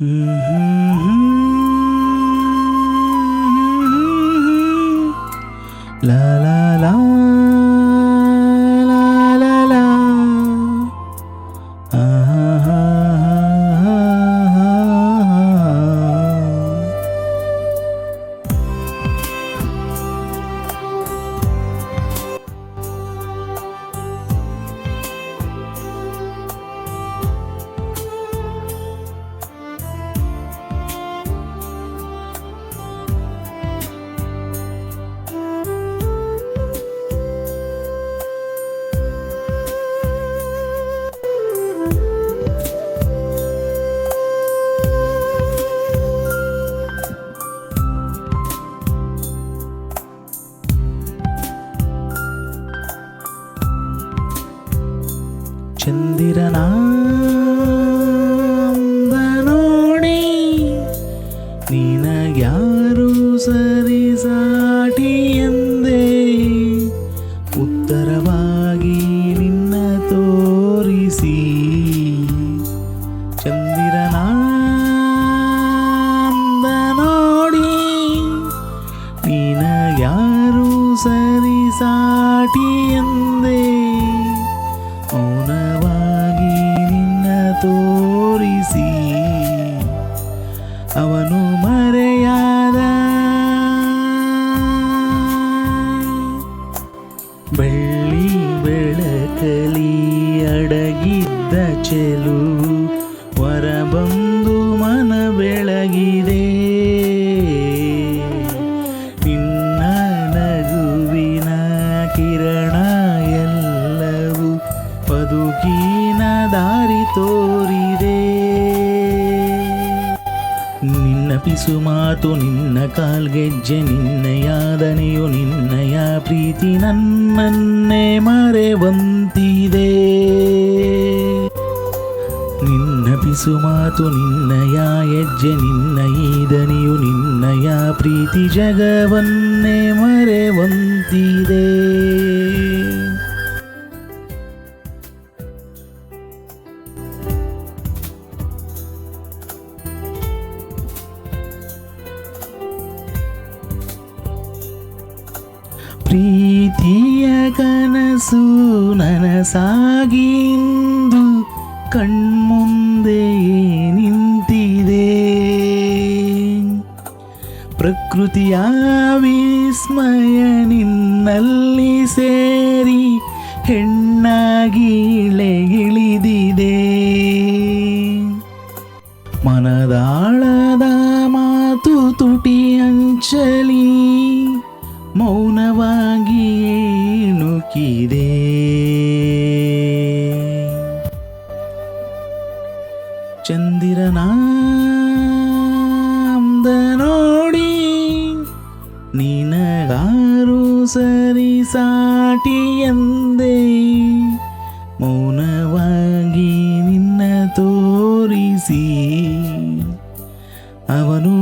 Mm-hmm. ಚಂದಿರನ ಅಂದ ನೋಡಿ ನಿನಗ್ಯಾರು ಸರಿ ಸಾಟಿ ಎಂದೇ, ಉತ್ತರವಾಗಿ ನಿನ್ನ ತೋರಿಸಿ. ಚಂದಿರನ ಅಂದ ನೋಡಿ ನಿನಗ್ಯಾರು ಸರಿ ಸಾಟಿ ಎಂದೇ ಅವನು ಮರೆಯಾದ. ಬೆಳ್ಳಿ ಬೆಳಕಲಿ ಅಡಗಿದ್ದ ಚೆಲು ಹೊರಬಂದು ಮನ ಬೆಳಗಿದೆ. ನಿನ್ನ ನಗುವಿನ ಕಿರಣ ಎಲ್ಲವೂ ಬದುಕಿನ ದಾರಿ ತೋರಿದೆ ನಿನ್ನ ಪಿಸು ಮಾತು ನಿನ್ನ ಕಾಲ್ಗೆಜ್ಜೆ, ನಿನ್ನಯಾದನೆಯು ನಿನ್ನಯ ಪ್ರೀತಿ ನನ್ನನ್ನೇ ಮರೆವಂತಿದೆ. ನಿನ್ನ ಪಿಸು ಮಾತು ನಿನ್ನಯ ಹೆಜ್ಜೆ, ನಿನ್ನ ಈದನೆಯು ನಿನ್ನಯ ಪ್ರೀತಿ ಜಗವನ್ನೇ ಮರೆವಂತಿದೆ. ಪ್ರೀತಿಯ ಕನಸು ನನಸಾಗಿಂದು ಕಣ್ಮುಂದೆ ನಿಂತಿದೆ. ಪ್ರಕೃತಿಯ ವಿಸ್ಮಯ ನಿನ್ನಲ್ಲಿ ಸೇರಿ ಹೆಣ್ಣಾಗಿ ಇಳಿದಿದೆ ಚಂದಿರನ ಅಂದ ನೋಡಿ ನಿನಗಾರು ಸರಿ ಸಾಟಿ ಎಂದೇ. ಮೌನವಾಗಿ ನಿನ್ನ ತೋರಿಸಿ. ಅವನು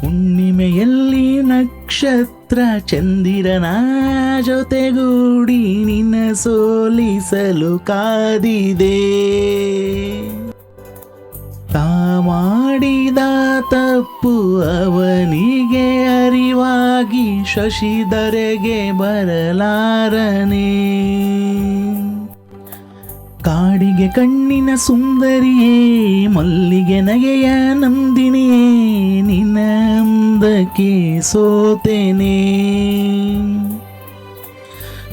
ಹುಣ್ಣಿಮೆಯಲ್ಲಿ ನಕ್ಷತ್ರ ಚಂದಿರನ ಜೊತೆಗೂಡಿ ನಿನ್ನ ಸೋಲಿಸಲು ಕಾದಿದೆ. ತಾ ಮಾಡಿದ ತಪ್ಪು ಅವನಿಗೆ ಅರಿವಾಗಿ ಶಶಿಧರೆಗೆ ಬರಲಾರನೆ. ಕಾಡಿಗೆ ಕಣ್ಣಿನ ಸುಂದರಿಯೇ ಮಲ್ಲಿಗೆ ನಗೆಯ ಅಂದಕ್ಕೆ ಸೋತೆನೆ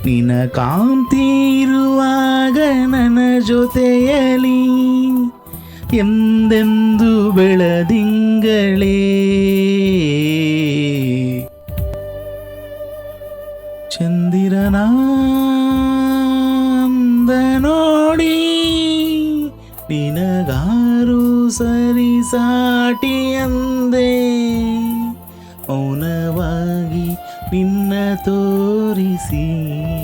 ನಿನ ಕಾಂತಿ ಇರುವಾಗ ನನ್ನ ಜೊತೆಯಲಿ ಎಂದೆಂದು ಬೆಳದಿಂಗಳೇ ಚಂದಿರನ ಅಂದ ನೋಡಿ ನಿನಗಾರು ಸರಿ ಸಾಟಿ ಅಂದೆ ತೋರಿಸಿ ಅವನು ಮರೆ